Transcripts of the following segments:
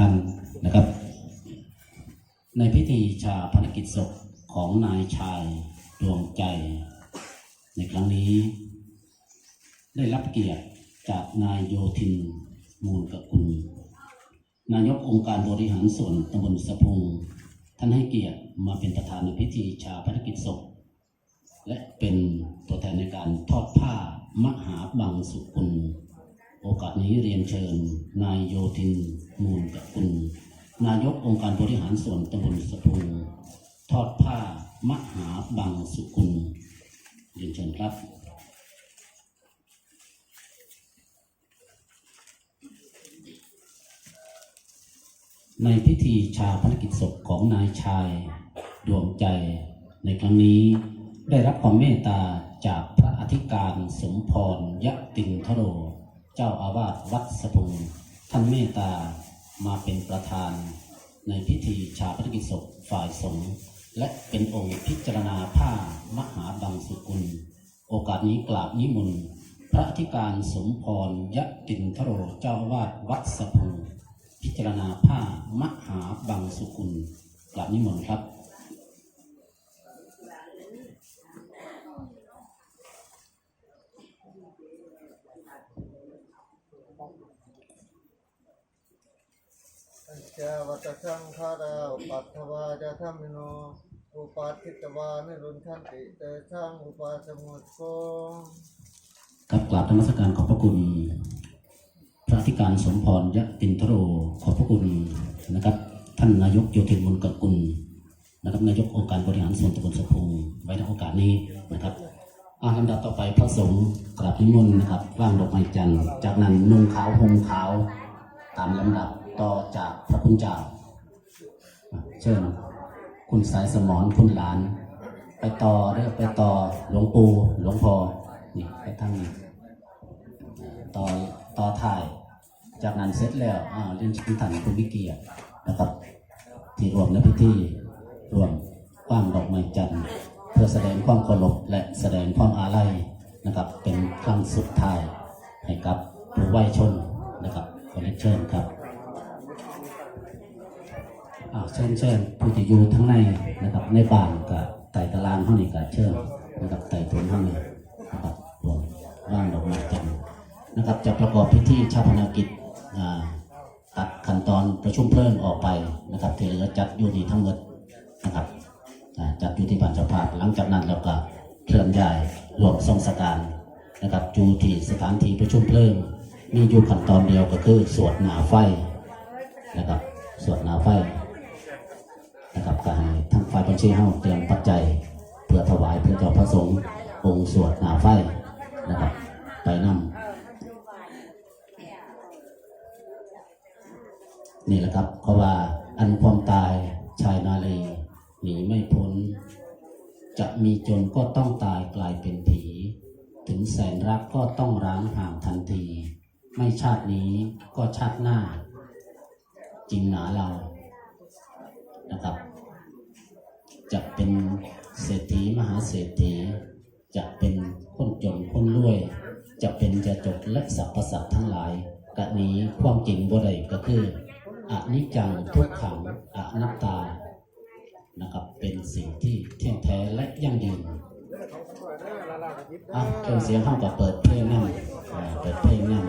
ท่านนะครับ ในพิธีชาพนกิจศพของนายชายดวงใจ ในครั้งนี้ ได้รับเกียรติจากนายโยธินมูลกกุล นายกองค์การบริหารส่วนตำบลสะพุงท่านให้เกียรติมาเป็นประธานในพิธีชาพนกิจศพ และเป็นตัวแทนในการทอดผ้ามหาบังสุกุล โอกาสนี้เรียนเชิญ นายโยธิน มูลกกุลนายกองค์การบริหารส่วนตำบลสะพุงทอดผ้ามหาบังสุกุลเรียนเชิญครับในพิธีชาพนกิจศพของนายชาย ดวงใจ ในครั้งนี้ได้รับความเมตตาจากพระอธิการสมพรยะตินทโร เจ้าอาวาสวัดสะพุงท่านเมตตามาเป็นประธาน ในพิธีชาพนกิจศพฝ่ายสงฆ์และเป็นองค์พิจารณาผ้ามหาบังสุกุล โอกาสนี้กราบนิมนต์พระธิการสมพรยะตินทโรเจ้าอาวาสวัดสะพุงพิจารณาผ้ามหาบังสุกุลกราบนิมนต์ครับ จวัตสังขาราอุปัฏฐวาจะธรรมโนอุปัฏฐิตวานิรุนทันติเตชังอุปาสมุตโกครับกราบธรรมสการขอบพระคุณ พระธิการสมพรยะตินทโรขอบพระคุณนะครับ ท่านนายกโยธินมุลกกุลนะครับนายกองค์การบริหารส่วนตำบลสะพงไว้ในโอกาสนี้นะครับอาลำดับต่อไปพระสงฆ์กราบนิมนต์นะครับว่างดอกไม้จันทร์จากนั้นนุ่งขาวห่มขาว ตามลำดับ ต่อจากพระคุณเจ้าเชิญคุณสายสมรคุณหลาน ไปต่อเด้อไปต่อหลวงปู่หลวงพ่อนี่ไปทางนี้ต่อต่อถ่าย จากนั้นเสร็จแล้วอ่าเรียนชิญท่านผู้วิเกียรตินะครับที่รวมในพิธีรวมกว้างดอกไม้จันทร์เพื่อแสดงความเคารพและแสดงความอาลัยนะครับ เป็นครั้งสุดท้ายให้กับผู้ไหวชนนะครับขอเรียนเชิญครับ ชิญเชิญผู้ที่อยู่ทั้งในนะครับ ในบ้านกับไต่ตารางห้องนี้กับเชิญนะครับไต่ถุนห้องนี้นะครับรวมว่างดอกไม้จันนะครับ จะประกอบพิธีชาพนกิจตัดขั้นตอนประชุมเพลิงออกไปนะครับที่เหลือจัดอยู่ที่ทั้งหมดนะครับจัดอยู่ที่บ้านเจ้าภาพหลังจากนั้นเราก็เคลื่อนย้ายรวมทรงสการนะครับจูที่สถานที่ประชุมเพลิงมีอยู่ขั้นตอนเดียวก็คือสวดหนาไฟนะครับสวดหนาไฟ นะครับก็ให้ทั้งฝ่ายบัญชีเฮาเตรียมปัจจัยเพื่อถวายเพื่อเจ้าพระสงฆ์องค์สวดหนาไฟนะครับ ไปนำนี่แหละครับเพราะว่าอันความตายชายนาลีหนีไม่พ้น จะมีจนก็ต้องตายกลายเป็นผี ถึงแสนรักก็ต้องร้างห่างทันที ไม่ชาตินี้ก็ชาติหน้า จริงหนาเรานะครับ จะเป็นเศรษฐีมหาเศรษฐี จะเป็นคนจนคนรวย จะเป็นจะจบและสรรพสัตว์ทั้งหลายกะนี้ความจริงบ่ได้ก็คืออนิจจังทุกขังอนัตตานะครับเป็นสิ่งที่เที่ยงแท้และยั่งยืนอะเครื่องเสียงห้องก็เปิดเพลงนั่งเปิดเพลงนั่ง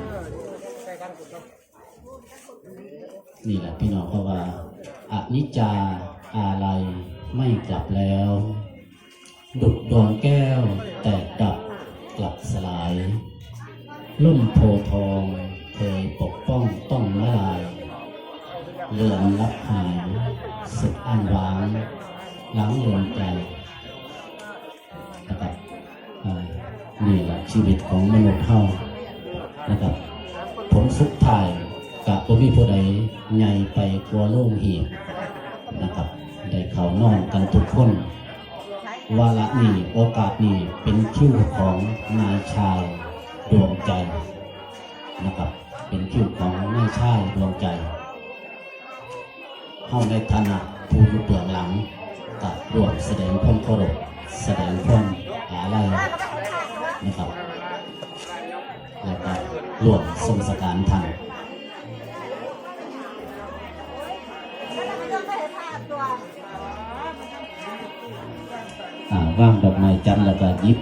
นี่แหละพี่น้องเพราะว่าอนิจจาอะไร ไม่กลับแล้ว ดุดดวงแก้ว แตกดับกลับสลาย ลุ่มโพทองเคยปกป้องต้องละลายเหลื่อนลับหายสุดอันหวางหลังดวงใจนะครับนี่แหละชีวิตของมนุษย์เฮานะครับผลสุดท้ายกับบ่มีผู้ใดใหญ่ไปกลัวโล่งเหียนะครับ ได้เขานอนกันทุกคน วาระนี้โอกาสนี้เป็นคิวของนายชายดวงใจนะครับ เป็นคิวของนายชายดวงใจเข้าในฐานะผู้อยู่เบื้องหลังกับรวมแสดงความเคารพแสดงความอาลัยนะครับ แล้วก็รวมทรงสการทัน ว่างดอกไม้จันทร์แล้วก็ยิบ